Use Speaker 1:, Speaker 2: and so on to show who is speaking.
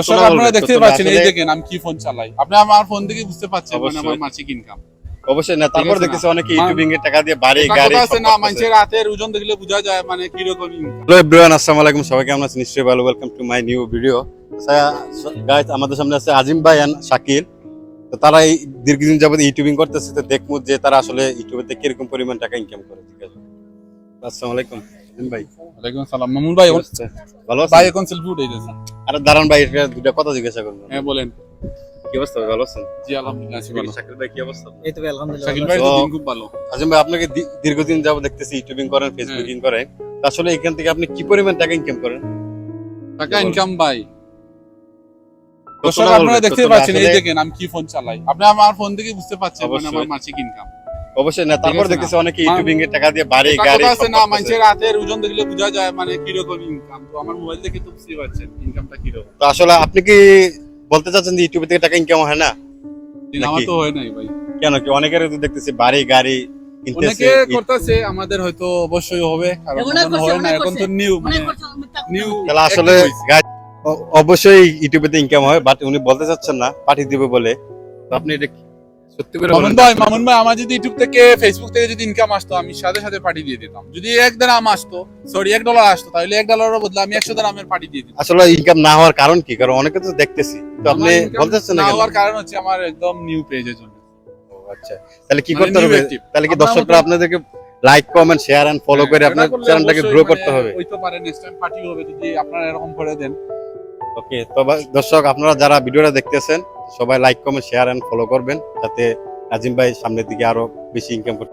Speaker 1: দর্শক আপনারা দেখতে পাচ্ছেন এই দেখেন আমি কি ফোন চালাই? আপনি আমার ফোন থেকে বুঝতে পারছেন মানে আমার মাসিক ইনকাম
Speaker 2: অবশ্যই না তারপর দেখতেছি অনেকে ইউটিউবিং এর টাকা দিয়ে বাড়ি গাড়ি
Speaker 1: আছে না মানুষের হাতের ওজন দেখলে বোঝা যায় মানে কি রকম
Speaker 2: হ্যালো এভরিওয়ান আসসালামু আলাইকুম নিশ্চয়ই ভালো welcome to my new video guys আমাদের সামনে আছে আজিম ভাই এন্ড শাকিল। তো তারা এই দীর্ঘদিন যাবত ইউটিউবিং করতেছে তো দেখব যে তারা আসলে ইউটিউবে থেকে কীরকম পরিমাণ টাকা ইনকাম করে ঠিক আছে? আসসালামু আলাইকুম আজিম ভাই।
Speaker 1: ওয়ালাইকুম সালাম মামুন ভাই?
Speaker 2: ভালো
Speaker 1: ভাই এখন সেলফি উঠাইতেছে
Speaker 2: আরে দাঁড়ান ভাই দুটা কথা জিজ্ঞাসা করব
Speaker 1: হ্যাঁ বলেন।
Speaker 2: কি অবস্থা ভালো আছেন?
Speaker 1: জি আলহামদুলিল্লাহ
Speaker 2: শাকিল ভাই কি অবস্থা?
Speaker 3: এই তো আলহামদুলিল্লাহ
Speaker 1: শাকিল ভাই তো
Speaker 2: তো-
Speaker 1: দিন খুব ভালো।
Speaker 2: আজিম ভাই আপনাকে দীর্ঘদিন যাবত দেখতেছি ইউটিউবিং করেন ফেসবুকিং করেন। আসলে এখান থেকে আপনি কি পরিমাণ টাকা ইনকাম করেন?
Speaker 1: টাকা ইনকাম ভাই। আপনারা দেখতে
Speaker 2: প্রথমে
Speaker 1: পাচ্ছেন এই দেখেন আমি কি ফোন চালাই। আপনি আমার ফোন থেকে বুঝতে পারছেন মানে আমার মাসিক ইনকাম
Speaker 2: অবশ্যই না তারপর দেখতেছি অনেকে ইউটিউবিং এর টাকা দিয়ে বাড়ি গাড়ি
Speaker 1: আছে না মানুষের হাতের ওজন দেখলে বোঝা যায় মানে কি রকম ইনকাম তো আমার মোবাইল দেখে তো বুঝতে পারছেন ইনকামটা কি রকম
Speaker 2: তো আসলে আপনি কি বলতে চাচ্ছেন যে ইউটিউব থেকে টাকা ইনকাম হয় না?
Speaker 1: আমার তো হয় নাই ভাই।
Speaker 2: কেন কি? অনেকের তো দেখতেছি বাড়ি গাড়ি
Speaker 1: অনেকে করতেছে আমাদের হয়তো অবশ্যই হবে কারণ হয় না এখন তো নিউ
Speaker 3: মনে
Speaker 1: নিউ
Speaker 2: তাহলে আসলে অবশ্যই ইউটিউবে ইনকাম হয় বাট উনি বলতে চাচ্ছেন না পাঠিয়ে দিবে বলে। আপনি এটা সত্যি করে
Speaker 1: মামুন ভাই মামুন ভাই আমার যদি ইউটিউব থেকে ফেসবুক থেকে যদি ইনকাম আসতো আমি সাথে সাথে পাঠিয়ে দিয়ে দিতাম। যদি এক দাম আসতো সরি এক ডলার আসতো তাহলে এক ডলারের বদলে আমি একশো দামের পাঠিয়ে দিয়ে দিতাম।
Speaker 2: আসলে ইনকাম না হওয়ার কারণ কি? কারণ অনেকে তো দেখতেছি। তো আপনি
Speaker 1: আমার income
Speaker 2: বলতে চাচ্ছেন না
Speaker 1: হওয়ার কারণ হচ্ছে আমার একদম নিউ পেজের জন্য।
Speaker 2: আচ্ছা। তাহলে কি
Speaker 1: মানে
Speaker 2: করতে হবে? তাহলে কি দর্শকরা আপনাদেরকে like comment share and follow করে আপনার চ্যানেলটাকে গ্রো
Speaker 1: মানে
Speaker 2: করতে হবে।
Speaker 1: হইতে পারে নেক্সট টাইম পার্টি হবে যদি আপনারা এরকম করে দেন।
Speaker 2: ওকে তো দর্শক আপনারা যারা ভিডিওটা দেখতেছেন সবাই like comment share and follow করবেন, যাতে নাজিম ভাই সামনের দিকে আরও বেশি ইনকাম করতে